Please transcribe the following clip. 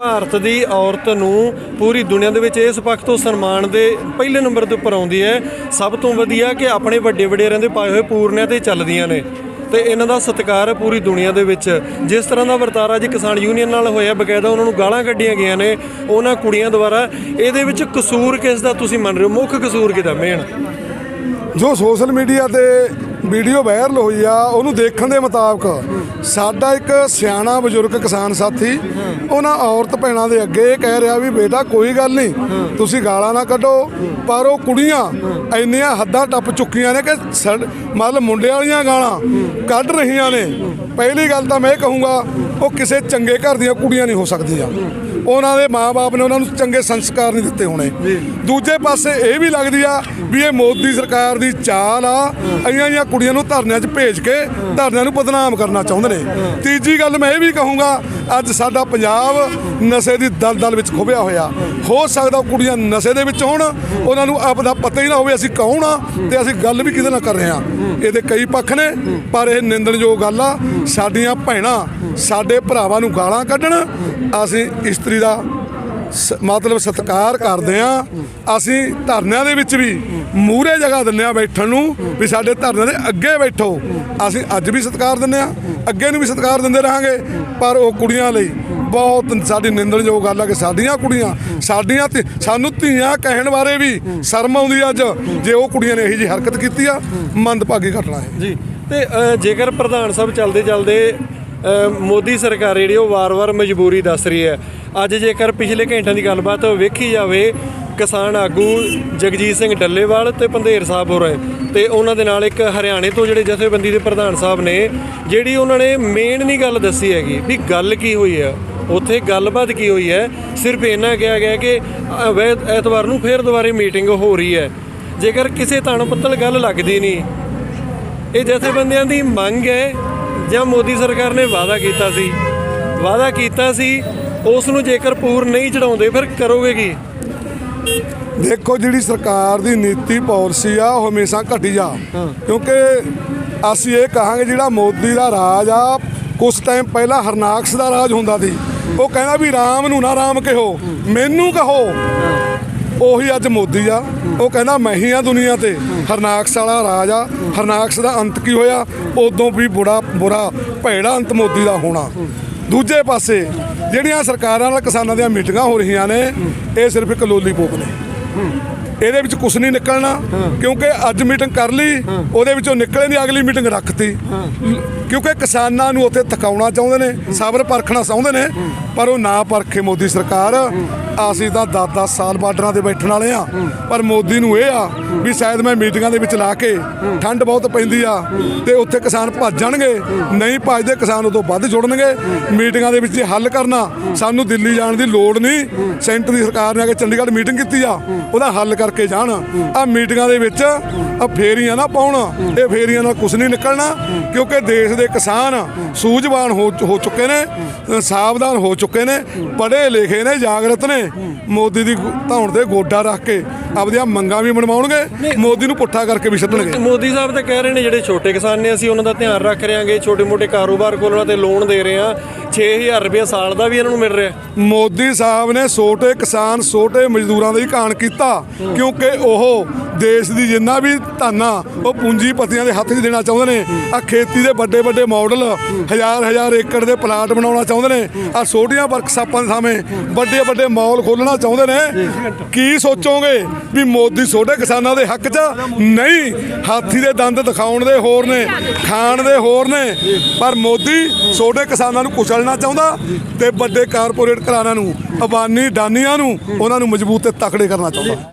ਭਾਰਤ ਦੀ ਔਰਤ ਨੂੰ ਪੂਰੀ ਦੁਨੀਆ ਦੇ ਵਿੱਚ ਇਸ ਪੱਖ ਤੋਂ ਸਨਮਾਨ ਦੇ ਪਹਿਲੇ ਨੰਬਰ ਦੇ ਉੱਪਰ ਆਉਂਦੀ ਹੈ। ਸਭ ਤੋਂ ਵਧੀਆ ਕਿ ਆਪਣੇ ਵੱਡੇ ਵਡੇਰਿਆਂ ਦੇ ਪਾਏ ਹੋਏ ਪੂਰਨਿਆਂ ਤੇ ਚੱਲਦੀਆਂ ਨੇ। ਤੇ ਇਹਨਾਂ ਦਾ ਸਤਿਕਾਰ ਹੈ ਪੂਰੀ ਦੁਨੀਆ ਦੇ ਵਿੱਚ। ਜਿਸ ਤਰ੍ਹਾਂ ਦਾ ਵਰਤਾਰਾ ਜੀ ਕਿਸਾਨ ਯੂਨੀਅਨ ਨਾਲ ਹੋਇਆ, ਬਕਾਇਦਾ ਉਹਨਾਂ ਨੂੰ ਗਾਲਾਂ ਕੱਢੀਆਂ ਗਈਆਂ ਨੇ ਉਹਨਾਂ ਕੁੜੀਆਂ ਦੁਆਰਾ। ਇਹਦੇ ਵਿੱਚ ਕਸੂਰ ਕਿਸ ਦਾ ਤੁਸੀਂ ਮੰਨ ਰਹੇ ਹੋ? ਮੁੱਖ ਕਸੂਰ ਕਿਹਦਾ ਮੇਨ? ਜੋ ਸੋਸ਼ਲ ਮੀਡੀਆ ਤੇ ਵੀਡੀਓ ਵਾਇਰਲ ਹੋਈ ਆ, ਉਹਨੂੰ ਦੇਖਣ ਦੇ ਮੁਤਾਬਕ ਸਾਡਾ ਇੱਕ ਸਿਆਣਾ ਬਜ਼ੁਰਗ ਕਿਸਾਨ ਸਾਥੀ, ਉਹਨਾਂ ਔਰਤ ਭੈਣਾਂ ਦੇ ਅੱਗੇ ਇਹ ਕਹਿ ਰਿਹਾ ਵੀ ਬੇਟਾ ਕੋਈ ਗੱਲ ਨਹੀਂ, ਤੁਸੀਂ ਗਾਲਾਂ ਨਾ ਕੱਢੋ, ਪਰ ਉਹ ਕੁੜੀਆਂ ਇੰਨੀਆਂ ਹੱਦਾਂ ਟੱਪ ਚੁੱਕੀਆਂ ਨੇ ਕਿ ਸੜ- ਮਤਲਬ ਮੁੰਡਿਆਂ ਵਾਲੀਆਂ ਗਾਲਾਂ ਕੱਢ ਰਹੀਆਂ ਨੇ। ਪਹਿਲੀ ਗੱਲ ਤਾਂ ਮੈਂ ਇਹ ਕਹੂੰਗਾ, ਉਹ ਕਿਸੇ ਚੰਗੇ ਘਰ ਦੀਆਂ ਕੁੜੀਆਂ ਨਹੀਂ ਹੋ ਸਕਦੀਆਂ। ਉਹਨਾਂ ਦੇ ਮਾਪੇ ਨੇ ਉਹਨਾਂ ਨੂੰ ਚੰਗੇ ਸੰਸਕਾਰ ਨਹੀਂ ਦਿੱਤੇ ਹੋਣੇ। ਦੂਜੇ ਪਾਸੇ ਇਹ ਵੀ ਲੱਗਦੀ ਆ ਵੀ ਇਹ ਮੋਦੀ ਸਰਕਾਰ ਦੀ ਚਾਲ ਆ ਅਈਆਂ ਜੀਆਂ ਕੁੜੀਆਂ ਨੂੰ ਧਰਨਿਆਂ 'ਚ ਭੇਜ ਕੇ ਧਰਨਿਆਂ ਨੂੰ ਬਦਨਾਮ ਕਰਨਾ ਚਾਹੁੰਦੇ ਨੇ। ਤੀਜੀ ਗੱਲ ਮੈਂ ਇਹ ਵੀ ਕਹੂੰਗਾ ਅੱਜ ਸਾਡਾ ਪੰਜਾਬ ਨਸ਼ੇ ਦੀ ਦਲਦਲ ਵਿੱਚ ਖੁੱਭਿਆ ਹੋਇਆ। ਹੋ ਸਕਦਾ ਕੁੜੀਆਂ ਨਸ਼ੇ ਦੇ ਵਿੱਚ ਹੋਣ ਉਹਨਾਂ ਨੂੰ ਆਪ ਦਾ ਪਤਾ ਹੀ ਨਾ ਹੋਵੇ ਅਸੀਂ ਕੌਣ ਆ ਤੇ ਅਸੀਂ ਗੱਲ ਵੀ ਕਿਹਦੇ ਨਾਲ ਕਰ ਰਹੇ ਆ। ਇਹਦੇ ਕਈ ਪੱਖ ਨੇ ਪਰ ਇਹ ਨਿੰਦਣਯੋਗ ਗੱਲ ਆ ਸਾਡੀਆਂ ਭੈਣਾਂ ਸਾਡੇ ਭਰਾਵਾਂ ਨੂੰ ਗਾਲਾਂ ਕੱਢਣ ਅਸੀਂ ਇਸਤਰੀ ਦਾ ਮਤਲਬ ਸਤਿਕਾਰ ਕਰਦੇ ਆ ਅਸੀਂ ਧਰਨਿਆਂ ਦੇ ਵਿੱਚ ਵੀ ਮੂਹਰੇ ਜਗ੍ਹਾ ਦਿੰਦੇ ਆ ਬੈਠਣ ਨੂੰ ਵੀ ਸਾਡੇ ਧਰਨਿਆਂ ਦੇ ਅੱਗੇ ਬੈਠੋ। ਅਸੀਂ ਅੱਜ ਵੀ ਸਤਿਕਾਰ ਦਿੰਦੇ ਆ ਅੱਗੇ ਨੂੰ ਵੀ ਸਤਿਕਾਰ ਦਿੰਦੇ ਰਹਾਂਗੇ। ਪਰ ਉਹ ਕੁੜੀਆਂ ਲਈ ਬਹੁਤ ਸਾਡੀ ਨਿੰਦਣਯੋਗ ਗੱਲ ਆ ਕਿ ਸਾਡੀਆਂ ਕੁੜੀਆਂ, ਸਾਡੀਆਂ ਧੀ- ਸਾਨੂੰ ਧੀਆਂ ਕਹਿਣ ਬਾਰੇ ਵੀ ਸ਼ਰਮ ਆਉਂਦੀ ਆ ਅੱਜ। ਜੇ ਉਹ ਕੁੜੀਆਂ ਨੇ ਇਹੀ ਜੀ ਹਰਕਤ ਕੀਤੀ ਆ, ਮੰਦਭਾਗੀ ਘਟਨਾ ਹੈ ਜੀ, ਤੇ ਜੇਕਰ ਪ੍ਰਧਾਨ ਸਾਹਿਬ ਚੱਲਦੇ ਚੱਲਦੇ ਮੋਦੀ ਸਰਕਾਰ ਜਿਹੜੀ ਉਹ ਵਾਰ-ਵਾਰ ਮਜਬੂਰੀ ਦੱਸ ਰਹੀ ਹੈ ਅੱਜ ਜੇਕਰ ਪਿਛਲੇ ਘੰਟਿਆਂ ਦੀ ਗੱਲਬਾਤ ਵੇਖੀ ਜਾਵੇ, ਕਿਸਾਨ ਆਗੂ ਜਗਜੀਤ ਸਿੰਘ ਡੱਲੇਵਾਲ ਤੇ ਪੰਧੇਰ ਸਾਹਿਬ ਹੋ ਰਹੇ ਤੇ ਉਹਨਾਂ ਦੇ ਨਾਲ ਇੱਕ ਹਰਿਆਣੇ ਤੋਂ ਜਿਹੜੇ ਜਥੇਬੰਦੀ ਦੇ ਪ੍ਰਧਾਨ ਸਾਹਿਬ ਨੇ, ਜਿਹੜੀ ਉਹਨਾਂ ਨੇ ਮੇਨ ਨਹੀਂ ਗੱਲ ਦੱਸੀ ਹੈਗੀ ਵੀ ਗੱਲ ਕੀ ਹੋਈ ਹੈ ਉੱਥੇ ਗੱਲਬਾਤ ਕੀ ਹੋਈ ਹੈ, ਸਿਰਫ ਇੰਨਾ ਕਿਹਾ ਗਿਆ ਕਿ ਐਤਵਾਰ ਨੂੰ ਫੇਰ ਦੁਬਾਰੇ ਮੀਟਿੰਗ ਹੋ ਰਹੀ ਹੈ। ਜੇਕਰ ਕਿਸੇ ਤਣਪੱਤਲ ਗੱਲ ਲੱਗਦੀ ਨਹੀਂ, ਇਹ ਜਥੇਬੰਦੀਆਂ ਦੀ ਮੰਗ ਹੈ, ਜਾਂ ਮੋਦੀ ਸਰਕਾਰ ਨੇ ਵਾਅਦਾ ਕੀਤਾ ਸੀ। ਵਾਅਦਾ ਕੀਤਾ ਸੀ ਉਸ ਨੂੰ ਜੇਕਰ ਪੂਰ ਨਹੀਂ ਚੜਾਉਂਦੇ ਫਿਰ ਕਰੋਗੇ ਕੀ? ਦੇਖੋ ਜਿਹੜੀ ਸਰਕਾਰ ਦੀ ਨੀਤੀ ਪਾਲਿਸੀ ਆ ਉਹ ਹਮੇਸ਼ਾ ਘਟੀਆ ਕਿਉਂਕਿ ਅਸੀਂ ਇਹ ਕਹਾਂਗੇ ਜਿਹੜਾ ਮੋਦੀ ਦਾ ਰਾਜ ਆ ਕੁਝ ਟਾਈਮ ਪਹਿਲਾਂ ਹਰਨਾਕਸ ਦਾ ਰਾਜ ਹੁੰਦਾ ਸੀ। ਉਹ ਕਹਿੰਦਾ ਵੀ ਰਾਮ ਨੂੰ ਨਾ ਰਾਮ ਕਹੋ ਮੈਨੂੰ ਕਹੋ। ਉਹੀ ਅੱਜ ਮੋਦੀ ਆ। ਉਹ ਕਹਿੰਦਾ ਮੈਂ ਹੀ ਆ ਦੁਨੀਆ ਤੇ। ਹਰਨਾਕਸ ਵਾਲਾ ਰਾਜ ਆ। ਹਰਨਾਕਸ ਦਾ ਅੰਤ ਕੀ ਹੋਇਆ? ਉਦੋਂ ਵੀ ਬੁਰਾ ਬੁਰਾ ਭੈੜਾ ਅੰਤ ਮੋਦੀ ਦਾ ਹੋਣਾ। ਦੂਜੇ ਪਾਸੇ ਜਿਹੜੀਆਂ ਸਰਕਾਰਾਂ ਨਾਲ ਕਿਸਾਨਾਂ ਦੀਆਂ ਮੀਟਿੰਗਾਂ ਹੋ ਰਹੀਆਂ ਨੇ ਇਹ ਸਿਰਫ ਇੱਕ ਲੋਲੀਪੋਪ ਨੇ। ਇਹਦੇ ਵਿੱਚ ਕੁਝ ਨਹੀਂ ਨਿਕਲਣਾ ਕਿਉਂਕਿ ਅੱਜ ਮੀਟਿੰਗ ਕਰ ਲਈ ਉਹਦੇ ਵਿੱਚੋਂ ਨਿਕਲੇ ਨਹੀਂ ਅਗਲੀ ਮੀਟਿੰਗ ਰੱਖਤੀ। ਕਿਉਂਕਿ ਕਿਸਾਨਾਂ ਨੂੰ ਉੱਥੇ ਥਕਾਉਣਾ ਚਾਹੁੰਦੇ ਨੇ ਸਬਰ ਪਰਖਣਾ ਚਾਹੁੰਦੇ ਨੇ ਪਰ ਉਹ ਨਾ ਪਰਖੇ ਮੋਦੀ ਸਰਕਾਰ। ਅਸੀਂ ਤਾਂ 10-10 ਸਾਲ ਬਾਰਡਰਾਂ ਤੇ ਬੈਠਣ ਵਾਲੇ ਆ ਪਰ ਮੋਦੀ ਨੂੰ ਇਹ ਆ ਵੀ ਸ਼ਾਇਦ ਮੈਂ ਮੀਟਿੰਗਾਂ ਦੇ ਵਿੱਚ ਲਾ ਕੇ ਠੰਡ ਬਹੁਤ ਪੈਂਦੀ ਆ ਤੇ ਉੱਥੇ ਕਿਸਾਨ ਭੱਜ ਜਾਣਗੇ। ਨਹੀਂ ਭੱਜਦੇ ਕਿਸਾਨ ਉਦੋਂ ਵੱਧ ਜੁੜਨਗੇ। ਮੀਟਿੰਗਾਂ ਦੇ ਵਿੱਚ ਜੇ ਹੱਲ ਕਰਨਾ ਸਾਨੂੰ ਦਿੱਲੀ ਜਾਣ ਦੀ ਲੋੜ ਨਹੀਂ। ਸੈਂਟਰ ਦੀ ਸਰਕਾਰ ਨੇ ਆ ਕੇ ਚੰਡੀਗੜ੍ਹ ਮੀਟਿੰਗ ਕੀਤੀ ਆ। ਉਹਦਾ ਹੱਲ ਕਰਕੇ ਜਾਣ। ਆ ਮੀਟਿੰਗਾਂ ਦੇ ਵਿੱਚ ਆ ਫੇਰੀਆਂ ਨਾ ਪਾਉਣ। ਇਹ ਫੇਰੀਆਂ ਨਾਲ ਕੁਝ ਨਹੀਂ ਨਿਕਲਣਾ ਕਿਉਂਕਿ ਦੇਸ਼ ਦੇ ਕਿਸਾਨ ਸੂਝਵਾਨ ਹੋ ਚੁੱਕੇ ਨੇ ਸਾਵਧਾਨ ਹੋ ਚੁੱਕੇ ਨੇ ਪੜ੍ਹੇ ਲਿਖੇ ਨੇ ਜਾਗਰਤ ਨੇ। ਮੋਦੀ ਦੀ ਧੌਣ ਤੇ ਗੋਡਾ ਰੱਖ ਕੇ ਆਪਦੀਆਂ ਮੰਗਾਂ ਵੀ ਮਨਵਾਉਣਗੇ ਮੋਦੀ ਨੂੰ ਪੁੱਠਾ ਕਰਕੇ ਵੀ ਛੱਡਣਗੇ। ਮੋਦੀ ਸਾਹਿਬ ਤਾਂ ਕਹਿ ਰਹੇ ਨੇ ਜਿਹੜੇ ਛੋਟੇ ਕਿਸਾਨ ਨੇ ਅਸੀਂ ਉਹਨਾਂ ਦਾ ਧਿਆਨ ਰੱਖ ਰਹੇ ਹਾਂਗੇ ਛੋਟੇ-ਮੋਟੇ ਕਾਰੋਬਾਰ ਖੋਲ੍ਹਣਾ ਤੇ ਲੋਨ ਦੇ ਰਹੇ ਹਾਂ। 6000 ਰੁਪਏ ਸਾਲ ਦਾ ਵੀ ਇਹਨਾਂ ਨੂੰ ਮਿਲ ਰਿਹਾ। ਮੋਦੀ ਸਾਹਿਬ ਨੇ ਛੋਟੇ ਕਿਸਾਨ, ਛੋਟੇ ਮਜ਼ਦੂਰਾਂ ਦਾ ਹੀ ਕਾਣ ਕੀਤਾ। ਕਿਉਂਕਿ ਉਹ ਦੇਸ਼ ਦੀ ਜਿੰਨਾ ਵੀ ਧਨ ਆ ਉਹ ਪੂੰਜੀਪਤੀਆਂ ਦੇ ਹੱਥ 'ਚ ਦੇਣਾ ਚਾਹੁੰਦੇ ਨੇ। ਆ ਖੇਤੀ ਦੇ ਵੱਡੇ ਵੱਡੇ ਮਾਡਲ ਹਜ਼ਾਰ ਹਜ਼ਾਰ ਏਕੜ ਦੇ ਪਲਾਟ ਬਣਾਉਣਾ ਚਾਹੁੰਦੇ ਨੇ। ਆ ਛੋਟੀਆਂ ਵਰਕਸ਼ਾਪਾਂ ਦੇ ਸਾਹਮਣੇ ਵੱਡੇ ਵੱਡੇ ਮਾਲ ਖੋਲਣਾ ਚਾਹੁੰਦੇ ਨੇ। ਕੀ ਸੋਚੋਗੇ ਵੀ ਮੋਦੀ ਛੋਟੇ ਕਿਸਾਨਾਂ ਦੇ ਹੱਕ 'ਚ ਨਹੀਂ? ਹਾਥੀ ਦੇ ਦੰਦ ਦਿਖਾਉਣ ਦੇ ਹੋਰ ਨੇ, ਖਾਣ ਦੇ ਹੋਰ ਨੇ। ਪਰ ਮੋਦੀ ਛੋਟੇ ਕਿਸਾਨਾਂ ਨੂੰ ਕੁਚਲਣਾ ਚਾਹੁੰਦਾ ਤੇ ਵੱਡੇ ਕਾਰਪੋਰੇਟ ਘਰਾਣਿਆਂ ਨੂੰ, ਅਬਾਨੀ ਡਾਨੀਆਂ ਨੂੰ, ਉਹਨਾਂ ਨੂੰ ਮਜ਼ਬੂਤ ਤੇ ਤਕੜੇ ਕਰਨਾ ਚਾਹੁੰਦਾ।